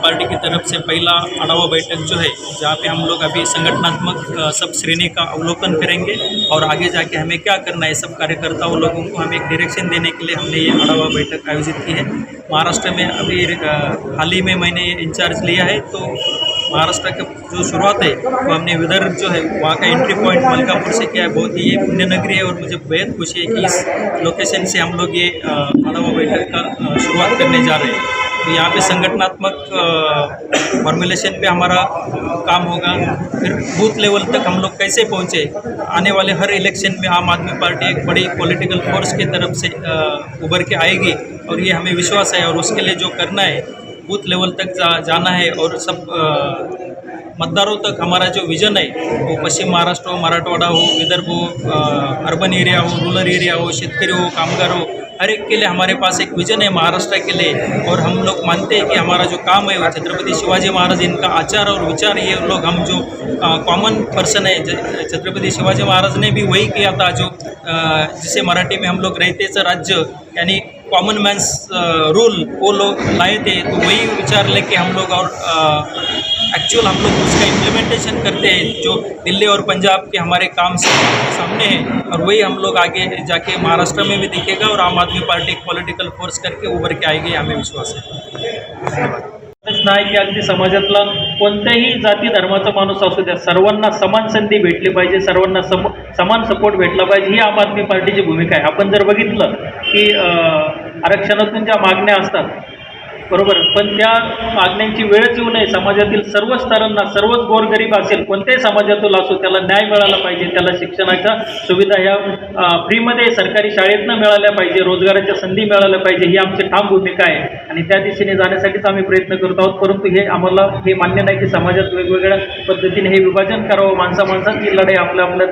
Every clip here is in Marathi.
पार्टी की तरफ़ से पहला अड़ावा बैठक जो है, जहाँ पे हम लोग अभी संगठनात्मक सब श्रेणी का अवलोकन करेंगे और आगे जाके हमें क्या करना है, सब कार्यकर्ताओं लोगों को हमें एक डायरेक्शन देने के लिए हमने ये अड़ावा बैठक आयोजित की है। महाराष्ट्र में अभी हाल ही में मैंने इंचार्ज लिया है तो महाराष्ट्र का जो शुरुआत है, वो तो हमने विदर्भ जो है, वहाँ का एंट्री पॉइंट मलकापुर से किया है, बहुत ही ये पुण्य नगरी है और मुझे बेहद खुशी है कि इस लोकेशन से हम लोग ये अड़ावा बैठक का शुरुआत करने जा रहे हैं। तो यहाँ पे संगठनात्मक फॉर्मुलेशन पे हमारा काम होगा। फिर बूथ लेवल तक हम लोग कैसे पहुँचे? आने वाले हर इलेक्शन में आम आदमी पार्टी एक बड़ी पॉलिटिकल फोर्स की तरफ से उभर के आएगी और ये हमें विश्वास है और उसके लिए जो करना है बूथ लेवल तक जा, जाना है और सब मतदारों तक हमारा जो विज़न है वो पश्चिम महाराष्ट्र हो मराठवाड़ा हो विदर्भ हो अर्बन एरिया हो रूरल एरिया हो शेतकरी हो कामगार हो हर एक के लिए हमारे पास एक विज़न है महाराष्ट्र के लिए। और हम लोग मानते हैं कि हमारा जो काम है वो छत्रपति शिवाजी महाराज इनका आचार और विचार ये लोग हम जो कॉमन पर्सन है छत्रपति शिवाजी महाराज ने भी वही किया था जो जिसे मराठी में हम लोग रहतेचं राज्य यानी कॉमन मैंस रूल वो लोग लाए थे। तो वही विचार लेके हम लोग और एक्चुअल हम लोग उसका इम्प्लीमेंटेशन करते हैं जो दिल्ली और पंजाब के हमारे काम से सामने है और वही हम लोग आगे जाके महाराष्ट्र में भी दिखेगा और आम आदमी पार्टी एक पॉलिटिकल फोर्स करके उभर के आएगी हमें विश्वास है। प्रश्न की अगदी समाजातला कोणत्याही जाती धर्माचा माणूस असू द्या सर्वांना समान संधी भेटली पाहिजे सर्वांना सम समान सपोर्ट भेटला पाहिजे ही आम आदमी पार्टीची भूमिका आहे. आपण जर बघितलं की आरक्षणातून ज्या मागण्या असतात बरोबर. पण त्या मागण्यांची वेळच येऊ नये. समाजातील सर्व स्तरांना सर्वच गोरगरीब असेल कोणत्याही समाजातून असो त्याला न्याय मिळाला पाहिजे त्याला शिक्षणाच्या सुविधा ह्या फ्रीमध्ये सरकारी शाळेतनं मिळाल्या पाहिजे रोजगाराच्या संधी मिळाल्या पाहिजे ही आमची ठाम भूमिका आहे. आणि त्या दिशेने जाण्यासाठीच आम्ही प्रयत्न करत आहोत. परंतु हे आम्हाला हे मान्य नाही की समाजात वेगवेगळ्या पद्धतीने हे विभाजन करावं. माणसा माणसांची लढाई आपल्या आपल्या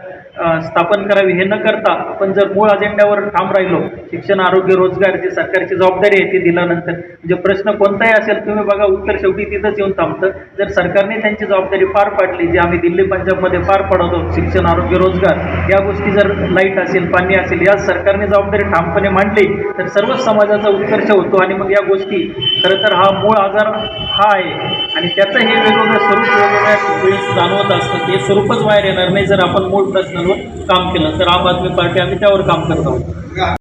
स्थापन करावी हे न करता आपण जर मूळ अजेंड्यावर ठाम राहिलो शिक्षण आरोग्य रोजगार जी सरकारची जबाबदारी आहे ती दिल्यानंतर म्हणजे प्रश्न कोणताही असेल तुम्ही बघा उत्तर शेवटी तिथंच येऊन थांबतं. जर सरकारने त्यांची जबाबदारी पार पाडली जी आम्ही दिल्ली पंजाबमध्ये पार पाडवतो शिक्षण आरोग्य रोजगार या गोष्टी जर लाइट असेल पाणी असेल या सरकारने जबाबदारी ठामपणे मांडली तर सर्वच समाजाचा उत्कर्ष होतो आणि मग या गोष्टी खरं तर हा मूळ आजार हा आहे. आणि त्याचं हे वेगवेगळं स्वरूप वेगवेगळ्या वेळेस जाणवत असतं ते स्वरूपच बाहेर येणार नाही जर आपण मूळ प्रश्न काम केलं. तर आम आदमी पार्टी आम्ही त्यावर काम करत आहोत.